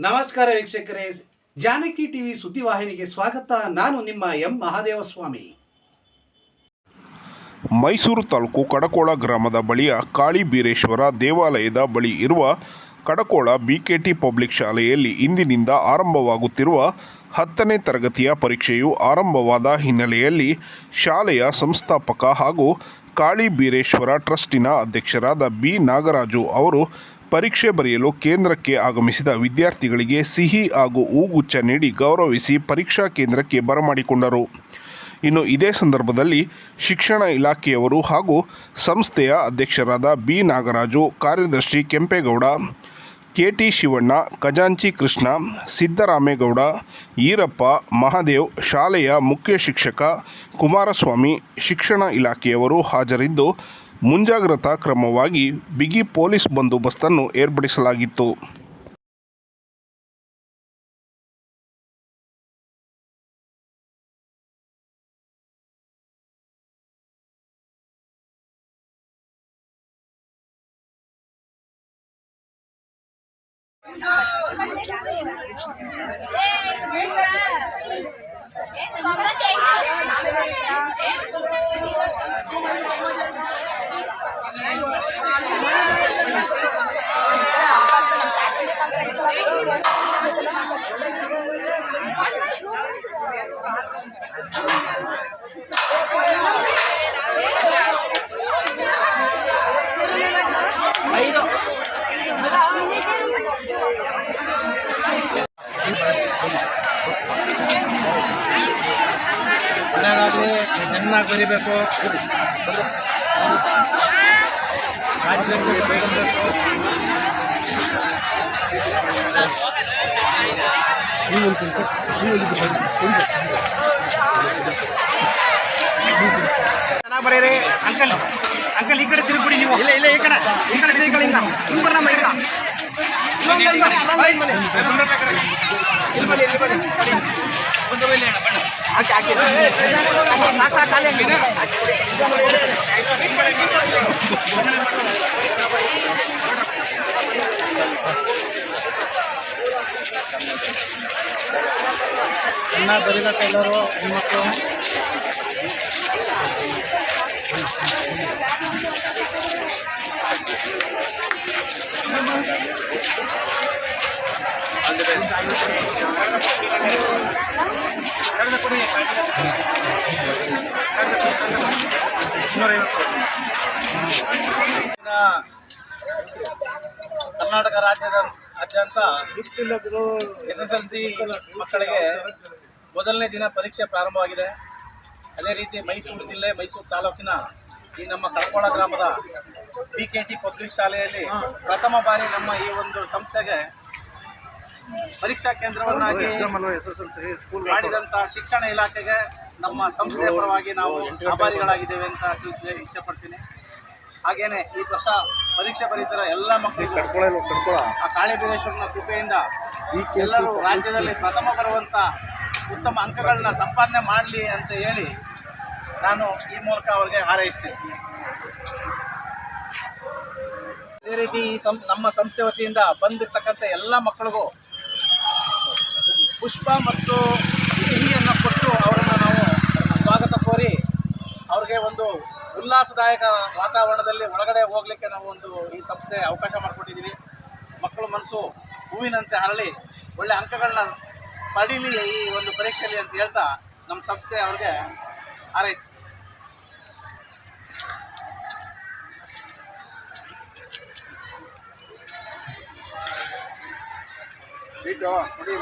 ನಮಸ್ಕಾರ ವೀಕ್ಷಕರೇ. ಜಾನಕಿ ಟಿವಿ ಸುದ್ದಿವಾಹಿನಿಗೆ ಸ್ವಾಗತ. ನಾನು ನಿಮ್ಮ ಎಂ ಮಹಾದೇವಸ್ವಾಮಿ. ಮೈಸೂರು ತಾಲೂಕು ಕಡಕೋಳ ಗ್ರಾಮದ ಬಳಿಯ ಕಾಳಿ ಬೀರೇಶ್ವರ ದೇವಾಲಯದ ಬಳಿ ಇರುವ ಕಡಕೋಳ ಬಿಕೆಟಿ ಪಬ್ಲಿಕ್ ಶಾಲೆಯಲ್ಲಿ ಇಂದಿನಿಂದ ಆರಂಭವಾಗುತ್ತಿರುವ ಹತ್ತನೇ ತರಗತಿಯ ಪರೀಕ್ಷೆಯು ಆರಂಭವಾದ ಹಿನ್ನೆಲೆಯಲ್ಲಿ ಶಾಲೆಯ ಸಂಸ್ಥಾಪಕ ಹಾಗೂ ಕಾಳಿ ಬೀರೇಶ್ವರ ಟ್ರಸ್ಟಿನ ಅಧ್ಯಕ್ಷರಾದ ಬಿ ನಾಗರಾಜು ಅವರು ಪರೀಕ್ಷೆ ಬರೆಯಲು ಕೇಂದ್ರಕ್ಕೆ ಆಗಮಿಸಿದ ವಿದ್ಯಾರ್ಥಿಗಳಿಗೆ ಸಿಹಿ ಹಾಗೂ ಹೂಗುಚ್ಛ ನೀಡಿ ಗೌರವಿಸಿ ಪರೀಕ್ಷಾ ಕೇಂದ್ರಕ್ಕೆ ಬರಮಾಡಿಕೊಂಡರು. ಇನ್ನು ಇದೇ ಸಂದರ್ಭದಲ್ಲಿ ಶಿಕ್ಷಣ ಇಲಾಖೆಯವರು ಹಾಗೂ ಸಂಸ್ಥೆಯ ಅಧ್ಯಕ್ಷರಾದ ಬಿ. ನಾಗರಾಜು, ಕಾರ್ಯದರ್ಶಿ ಕೆಂಪೇಗೌಡ, ಕೆ. ಟಿ. ಶಿವಣ್ಣ, ಖಜಾಂಚಿ ಕೃಷ್ಣ, ಸಿದ್ದರಾಮೇಗೌಡ, ಈರಪ್ಪ, ಮಹಾದೇವ್, ಶಾಲೆಯ ಮುಖ್ಯ ಶಿಕ್ಷಕ ಕುಮಾರಸ್ವಾಮಿ, ಶಿಕ್ಷಣ ಇಲಾಖೆಯವರು ಹಾಜರಿದ್ದು ಮುಂಜಾಗ್ರತಾ ಕ್ರಮವಾಗಿ ಬಿಗಿ ಪೊಲೀಸ್ ಬಂದೋಬಸ್ತನ್ನು ಏರ್ಪಡಿಸಲಾಗಿತ್ತು. ಮನೆಗಾಗಲಿ ಚೆನ್ನಾಗಿ ಬರಿಬೇಕು. ರಾಜ್ಯಕ್ಕೆ ಬರಬೇಕು. ಚೆನ್ನಾಗಿ ಬರೀರಿ. ಅಂಕಲ್ ಅಂಕಲ್ ಈ ಕಡೆ ತಿರುಗ್ಬಿಡಿ ನೀವು. ಇಲ್ಲ ಇಲ್ಲ ಈ ಕಡೆ. ಈ ಕಡೆ ತಿರುಗಿ ಹಿಂಗ ಹಿಂಗ್ ಅಣ್ಣ, ಬಣ್ಣ. ಹಾಕಿ ಹಾಕಿ ಸಾಕು ಸಾಕು ಖಾಲಿ ಹಾಕಿ ಚೆನ್ನಾಗಿ ಬರೀಬೇಕು ಎಲ್ಲರೂ ಹೆಣ್ಮಕ್ಳು ಕರ್ನಾಟಕ ರಾಜ್ಯದ ಅತ್ಯಂತ ಎಸ್ ಎಸ್ ಎಲ್ ಸಿ ಮಕ್ಕಳಿಗೆ ಮೊದಲನೇ ದಿನ ಪರೀಕ್ಷೆ ಪ್ರಾರಂಭವಾಗಿದೆ. ಅದೇ ರೀತಿ ಮೈಸೂರು ಜಿಲ್ಲೆ, ಮೈಸೂರು ತಾಲೂಕಿನ ಈ ನಮ್ಮ ಕಳಕೋಳ ಗ್ರಾಮದ ಬಿ ಪಬ್ಲಿಕ್ ಶಾಲೆಯಲ್ಲಿ ಪ್ರಥಮ ಬಾರಿ ನಮ್ಮ ಈ ಒಂದು ಸಂಸ್ಥೆಗೆ ಪರೀಕ್ಷಾ ಕೇಂದ್ರವನ್ನಾಗಿ ಮಾಡಿದಂಥ ಶಿಕ್ಷಣ ಇಲಾಖೆಗೆ ನಮ್ಮ ಸಂಸ್ಥೆಯ ಪರವಾಗಿ ನಾವು ಆಭಾರಿಗಳಾಗಿದ್ದೇವೆ ಅಂತ ತಿಳಿಸಲು ಇಚ್ಛೆ ಪಡ್ತೀನಿ. ಹಾಗೇನೆ ಈ ವರ್ಷ ಪರೀಕ್ಷೆ ಬರೀತರ ಎಲ್ಲ ಮಕ್ಕಳಿಗೂ ಆ ಕಾಳಿ ಬೀರೇಶ್ವರನ ಕೃಪೆಯಿಂದ ಎಲ್ಲರೂ ರಾಜ್ಯದಲ್ಲಿ ಪ್ರಥಮ ಬರುವಂತ ಉತ್ತಮ ಅಂಕಗಳನ್ನ ಸಂಪಾದನೆ ಮಾಡಲಿ ಅಂತ ಹೇಳಿ ನಾನು ಈ ಮೂಲಕ ಅವರಿಗೆ ಹಾರೈಸ್ತೀನಿ. ಅದೇ ರೀತಿ ಈ ಸಂ ನಮ್ಮ ಸಂಸ್ಥೆ ವತಿಯಿಂದ ಬಂದಿರ್ತಕ್ಕಂಥ ಎಲ್ಲ ಮಕ್ಕಳಿಗೂ ಪುಷ್ಪ ಮತ್ತು ಸಿಹಿಯನ್ನು ಕೊಟ್ಟು ಅವರನ್ನು ನಾವು ಸ್ವಾಗತ ಕೋರಿ ಅವ್ರಿಗೆ ಒಂದು ಉಲ್ಲಾಸದಾಯಕ ವಾತಾವರಣದಲ್ಲಿ ಒಳಗಡೆ ಹೋಗಲಿಕ್ಕೆ ನಾವು ಒಂದು ಈ ಸಂಸ್ಥೆ ಅವಕಾಶ ಮಾಡಿಕೊಟ್ಟಿದ್ದೀವಿ. ಮಕ್ಕಳ ಮನಸ್ಸು ಹೂವಿನಂತೆ ಅರಳಿ ಒಳ್ಳೆ ಅಂಕಗಳನ್ನ ಪಡೀಲಿ ಈ ಒಂದು ಪರೀಕ್ಷೆಯಲ್ಲಿ ಅಂತ ಹೇಳ್ತಾ ನಮ್ಮ ಸಂಸ್ಥೆ ಅವ್ರಿಗೆ ಹಾರೈಸ್ತೀವಿ. ಕೊಡಿ